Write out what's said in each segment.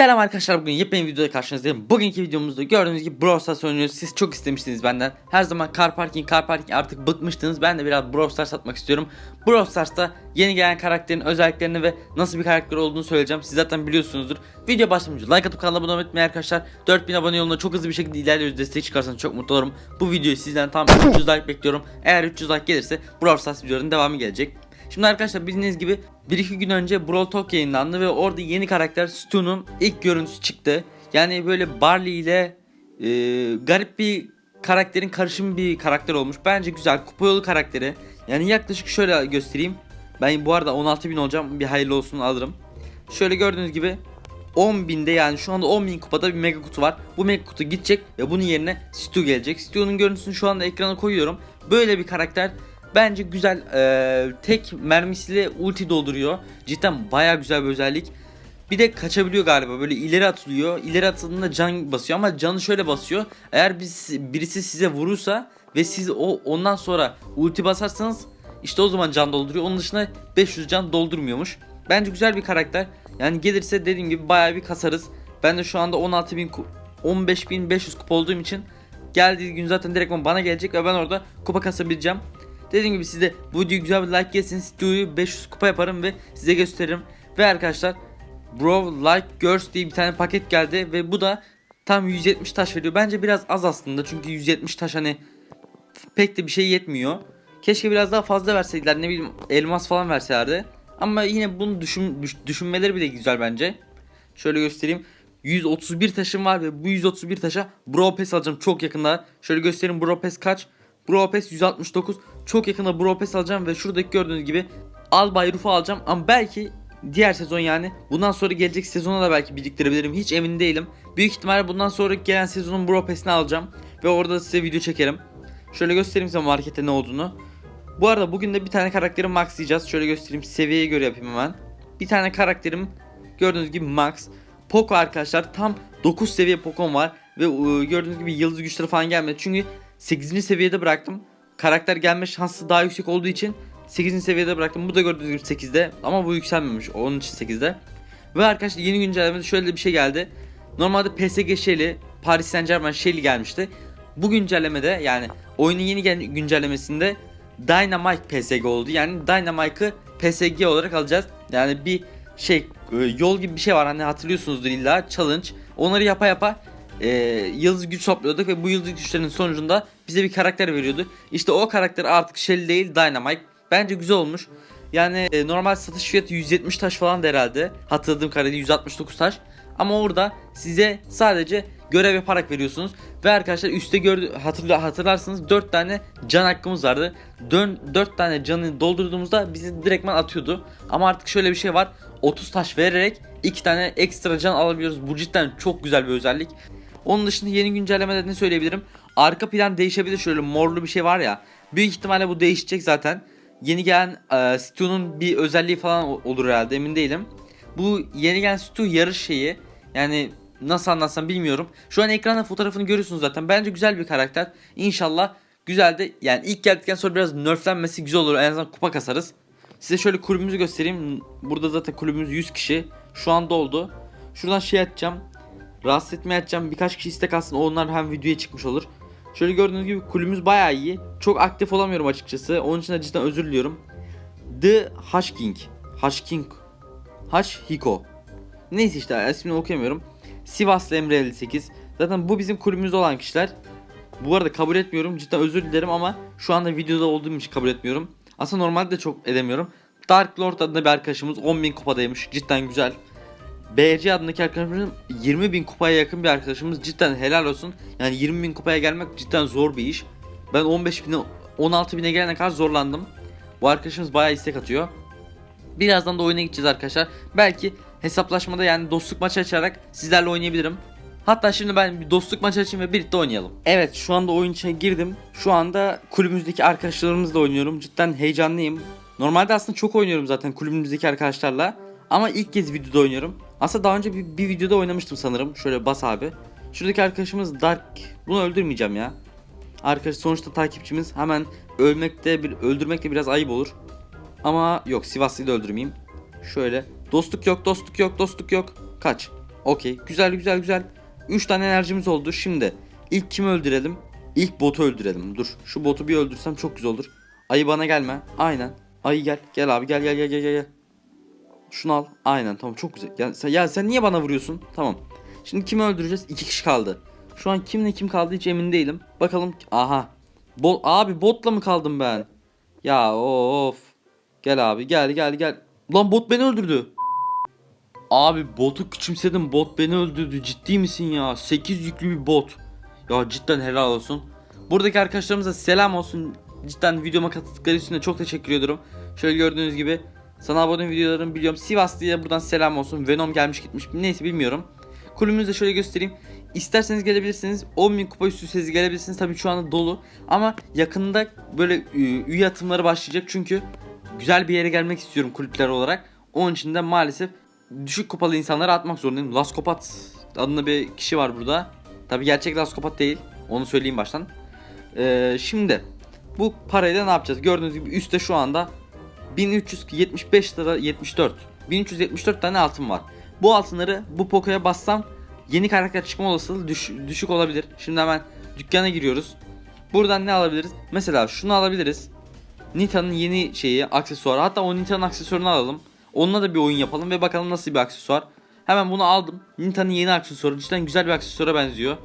Selam arkadaşlar bugün yepyeni videoda karşınızdayım. Bugünkü videomuzda gördüğünüz gibi Brawl Stars oynuyoruz. Siz çok istemiştiniz benden. Her zaman car parking car parking artık bıkmıştınız. Ben de biraz Brawl Stars atmak istiyorum. Brawl Stars'ta yeni gelen karakterin özelliklerini ve nasıl bir karakter olduğunu söyleyeceğim. Siz zaten biliyorsunuzdur. Video önce like atıp kanala abone olmayı arkadaşlar. 4000 abone yolunda çok hızlı bir şekilde ilerliyoruz. Destek çıkarsanız çok mutlu olurum. Bu videoyu sizden tam 300 like bekliyorum. Eğer 300 like gelirse Brawl Stars videolarının devamı gelecek. Şimdi arkadaşlar bildiğiniz gibi 1-2 gün önce Brawl Talk yayınlandı ve orada yeni karakter Stu'nun ilk görüntüsü çıktı. Yani böyle Barley ile e, garip bir karakterin karışımı bir karakter olmuş. Bence güzel kupa yolu karakteri. Yani yaklaşık şöyle göstereyim. Ben bu arada 16.000 olacağım bir hayırlı olsun alırım. Şöyle gördüğünüz gibi 10.000'de yani şu anda 10.000 kupada bir mega kutu var. Bu mega kutu gidecek ve bunun yerine Stu gelecek. Stu'nun görüntüsünü şu anda ekrana koyuyorum. Böyle bir karakter bence güzel. Ee, tek mermisiyle ulti dolduruyor. Cidden baya güzel bir özellik. Bir de kaçabiliyor galiba böyle ileri atılıyor. İleri atıldığında can basıyor ama canı şöyle basıyor. Eğer biz, birisi size vurursa ve siz o ondan sonra ulti basarsanız işte o zaman can dolduruyor. Onun dışında 500 can doldurmuyormuş. Bence güzel bir karakter. Yani gelirse dediğim gibi bayağı bir kasarız. Ben de şu anda 16.000 ku- 15.500 kupa olduğum için geldiği gün zaten direkt bana gelecek ve ben orada kupa kasabileceğim. Dediğim gibi size bu videoyu güzel bir like gelsin. Videoyu 500 kupa yaparım ve size gösteririm. Ve arkadaşlar Bro Like Girls diye bir tane paket geldi ve bu da tam 170 taş veriyor. Bence biraz az aslında çünkü 170 taş hani pek de bir şey yetmiyor. Keşke biraz daha fazla verseydiler ne bileyim elmas falan verselerdi. Ama yine bunu düşün, düş- düşünmeleri bile güzel bence. Şöyle göstereyim. 131 taşım var ve bu 131 taşa Bro Pass alacağım çok yakında. Şöyle göstereyim Bro Pass kaç? Bro Pass 169. Çok yakında Bro Pass alacağım ve şuradaki gördüğünüz gibi Albay Ruf'u alacağım. Ama belki diğer sezon yani bundan sonra gelecek sezona da belki biriktirebilirim. Hiç emin değilim. Büyük ihtimalle bundan sonra gelen sezonun Bro Pass'ini alacağım. Ve orada da size video çekerim. Şöyle göstereyim size markette ne olduğunu. Bu arada bugün de bir tane karakteri maxlayacağız. Şöyle göstereyim seviyeye göre yapayım hemen. Bir tane karakterim gördüğünüz gibi max. Poco arkadaşlar tam 9 seviye Poco'm var. Ve e, gördüğünüz gibi yıldız güçleri falan gelmedi. Çünkü 8. seviyede bıraktım. Karakter gelme şansı daha yüksek olduğu için 8. seviyede bıraktım. Bu da gördüğünüz gibi 8'de ama bu yükselmemiş. Onun için 8'de. Ve arkadaşlar yeni güncellemede şöyle bir şey geldi. Normalde PSG Shelly, Paris Saint Germain Shelly gelmişti. Bu güncellemede yani oyunun yeni güncellemesinde Dynamite PSG oldu. Yani Dynamite'ı PSG olarak alacağız. Yani bir şey e, yol gibi bir şey var hani hatırlıyorsunuzdur illa challenge. Onları yapa yapa e, yıldız güç topluyorduk ve bu yıldız güçlerinin sonucunda bize bir karakter veriyordu. İşte o karakter artık Shelly değil Dynamite. Bence güzel olmuş. Yani e, normal satış fiyatı 170 taş falan herhalde. Hatırladığım kadarıyla 169 taş. Ama orada size sadece görev yaparak veriyorsunuz. Ve arkadaşlar üstte gördü hatırla, hatırlarsınız 4 tane can hakkımız vardı. Dön, 4 tane canı doldurduğumuzda bizi direktman atıyordu. Ama artık şöyle bir şey var. 30 taş vererek 2 tane ekstra can alabiliyoruz. Bu cidden çok güzel bir özellik. Onun dışında yeni güncellemede ne söyleyebilirim? Arka plan değişebilir. Şöyle morlu bir şey var ya. Büyük ihtimalle bu değişecek zaten. Yeni gelen e, Stu'nun bir özelliği falan olur herhalde emin değilim. Bu yeni gelen Stu yarış şeyi. Yani nasıl anlatsam bilmiyorum. Şu an ekranda fotoğrafını görüyorsunuz zaten. Bence güzel bir karakter. İnşallah güzel de yani ilk geldikten sonra biraz nerflenmesi güzel olur. En azından kupa kasarız. Size şöyle kulübümüzü göstereyim. Burada zaten kulübümüz 100 kişi. Şu anda oldu. Şuradan şey açacağım. Rahatsız etmeye açacağım. Birkaç kişi istek alsın. Onlar hem videoya çıkmış olur. Şöyle gördüğünüz gibi kulübümüz bayağı iyi. Çok aktif olamıyorum açıkçası. Onun için de cidden özür diliyorum. The Hashking. Hashking. Hashiko. Neyse işte ismini okuyamıyorum. Sivaslı Emre 58. Zaten bu bizim kulübümüzde olan kişiler. Bu arada kabul etmiyorum. Cidden özür dilerim ama şu anda videoda olduğum için kabul etmiyorum. Aslında normalde de çok edemiyorum. Dark Lord adında bir arkadaşımız 10.000 kupadaymış. Cidden güzel. BC adındaki arkadaşımızın 20.000 kupaya yakın bir arkadaşımız. Cidden helal olsun. Yani 20.000 kupaya gelmek cidden zor bir iş. Ben 15.000'e 16.000'e gelene kadar zorlandım. Bu arkadaşımız bayağı istek atıyor. Birazdan da oyuna gideceğiz arkadaşlar. Belki hesaplaşmada yani dostluk maçı açarak sizlerle oynayabilirim. Hatta şimdi ben bir dostluk maçı açayım ve birlikte oynayalım. Evet şu anda oyun içine girdim. Şu anda kulübümüzdeki arkadaşlarımızla oynuyorum. Cidden heyecanlıyım. Normalde aslında çok oynuyorum zaten kulübümüzdeki arkadaşlarla. Ama ilk kez videoda oynuyorum. Aslında daha önce bir, bir videoda oynamıştım sanırım. Şöyle bas abi. Şuradaki arkadaşımız Dark. Bunu öldürmeyeceğim ya. Arkadaş sonuçta takipçimiz hemen ölmekte bir öldürmekte biraz ayıp olur. Ama yok Sivaslı'yı da öldürmeyeyim. Şöyle dostluk yok dostluk yok dostluk yok. Kaç. Okey. Güzel güzel güzel. 3 tane enerjimiz oldu. Şimdi ilk kimi öldürelim? İlk botu öldürelim. Dur. Şu botu bir öldürsem çok güzel olur. Ayı bana gelme. Aynen. Ayı gel. Gel abi gel gel gel gel gel. Şunu al. Aynen tamam çok güzel. Ya sen, ya sen niye bana vuruyorsun? Tamam. Şimdi kimi öldüreceğiz? İki kişi kaldı. Şu an kimle kim kaldı hiç emin değilim. Bakalım. Aha. Bot abi botla mı kaldım ben? Ya of. Gel abi gel gel gel. Lan bot beni öldürdü. Abi botu küçümsedim. Bot beni öldürdü. Ciddi misin ya? 8 yüklü bir bot. Ya cidden helal olsun. Buradaki arkadaşlarımıza selam olsun. Cidden videoma katıldıkları için de çok teşekkür ediyorum. Şöyle gördüğünüz gibi sana abone videolarımı biliyorum. Sivaslı'ya buradan selam olsun. Venom gelmiş gitmiş. Neyse bilmiyorum. Kulübümüzü de şöyle göstereyim. İsterseniz gelebilirsiniz. 10.000 kupa üstü gelebilirsiniz. Tabii şu anda dolu. Ama yakında böyle e, üye atımları başlayacak. Çünkü güzel bir yere gelmek istiyorum kulüpler olarak. Onun için de maalesef düşük kupalı insanları atmak zorundayım. Laskopat adında bir kişi var burada. Tabii gerçek Laskopat değil. Onu söyleyeyim baştan. Ee, şimdi bu parayla ne yapacağız? Gördüğünüz gibi üstte şu anda 1375 lira 74. 1374 tane altın var. Bu altınları bu pokoya bassam yeni karakter çıkma olasılığı düş- düşük olabilir. Şimdi hemen dükkana giriyoruz. Buradan ne alabiliriz? Mesela şunu alabiliriz. Nita'nın yeni şeyi, aksesuarı. Hatta o Nita'nın aksesuarını alalım. Onunla da bir oyun yapalım ve bakalım nasıl bir aksesuar. Hemen bunu aldım. Nita'nın yeni aksesuarı. Cidden güzel bir aksesuara benziyor.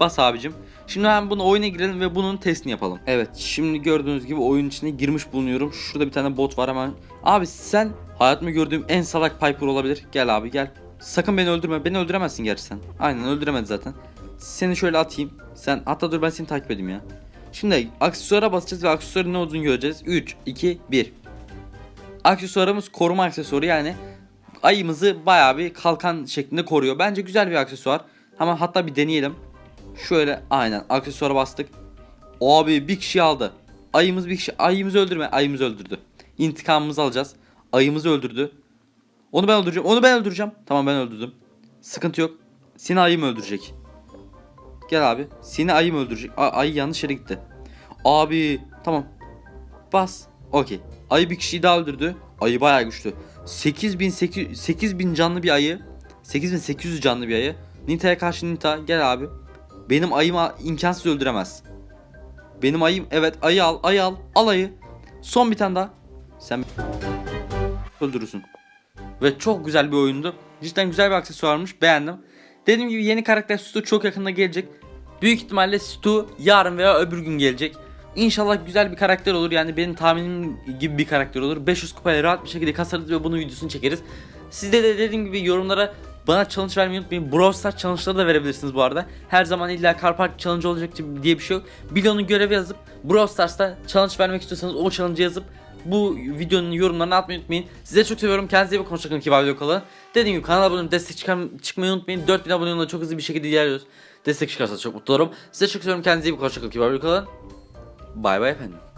Bas abicim. Şimdi hemen bunu oyuna girelim ve bunun testini yapalım. Evet şimdi gördüğünüz gibi oyun içine girmiş bulunuyorum. Şurada bir tane bot var hemen. Abi sen hayatımda gördüğüm en salak Piper olabilir. Gel abi gel. Sakın beni öldürme. Beni öldüremezsin gerçi sen. Aynen öldüremedi zaten. Seni şöyle atayım. Sen hatta dur ben seni takip edeyim ya. Şimdi aksesuara basacağız ve aksesuarın ne olduğunu göreceğiz. 3, 2, 1. Aksesuarımız koruma aksesuarı yani ayımızı bayağı bir kalkan şeklinde koruyor. Bence güzel bir aksesuar. Ama hatta bir deneyelim. Şöyle aynen aksesuara bastık. Abi bir kişi aldı. Ayımız bir kişi. Ayımızı öldürme. Ayımızı öldürdü. İntikamımızı alacağız. Ayımızı öldürdü. Onu ben öldüreceğim. Onu ben öldüreceğim. Tamam ben öldürdüm. Sıkıntı yok. Seni ayım öldürecek. Gel abi. Seni ayım öldürecek. A- ayı yanlış yere gitti. Abi tamam. Bas. Okey. Ayı bir kişiyi daha öldürdü. Ayı bayağı güçlü. 8800 8000 canlı bir ayı. 8800 canlı bir ayı. Nita'ya karşı Nita gel abi. Benim ayımı imkansız öldüremez. Benim ayım evet ayı al ayı al al ayı. Son bir tane daha. Sen öldürürsün. Ve çok güzel bir oyundu. Cidden güzel bir aksesuarmış beğendim. Dediğim gibi yeni karakter Stu çok yakında gelecek. Büyük ihtimalle Stu yarın veya öbür gün gelecek. İnşallah güzel bir karakter olur yani benim tahminim gibi bir karakter olur. 500 kupaya rahat bir şekilde kasarız ve bunun videosunu çekeriz. Siz de, de dediğim gibi yorumlara bana challenge vermeyi unutmayın. Brawl Stars challenge'ları da verebilirsiniz bu arada. Her zaman illa Car challenge olacak diye bir şey yok. Milyonun görevi yazıp Brawl Stars'ta challenge vermek istiyorsanız o challenge'ı yazıp bu videonun yorumlarını atmayı unutmayın. Size çok seviyorum. Kendinize iyi bakın. Hoşçakalın. Kibar video kalın. Dediğim gibi kanala abone olup destek çıkan, çıkmayı unutmayın. 4000 abone olunca çok hızlı bir şekilde ilerliyoruz. Destek çıkarsanız çok mutlu olurum. Size çok seviyorum. Kendinize iyi bakın. Hoşçakalın. Kibar video kalın. Bay bay efendim.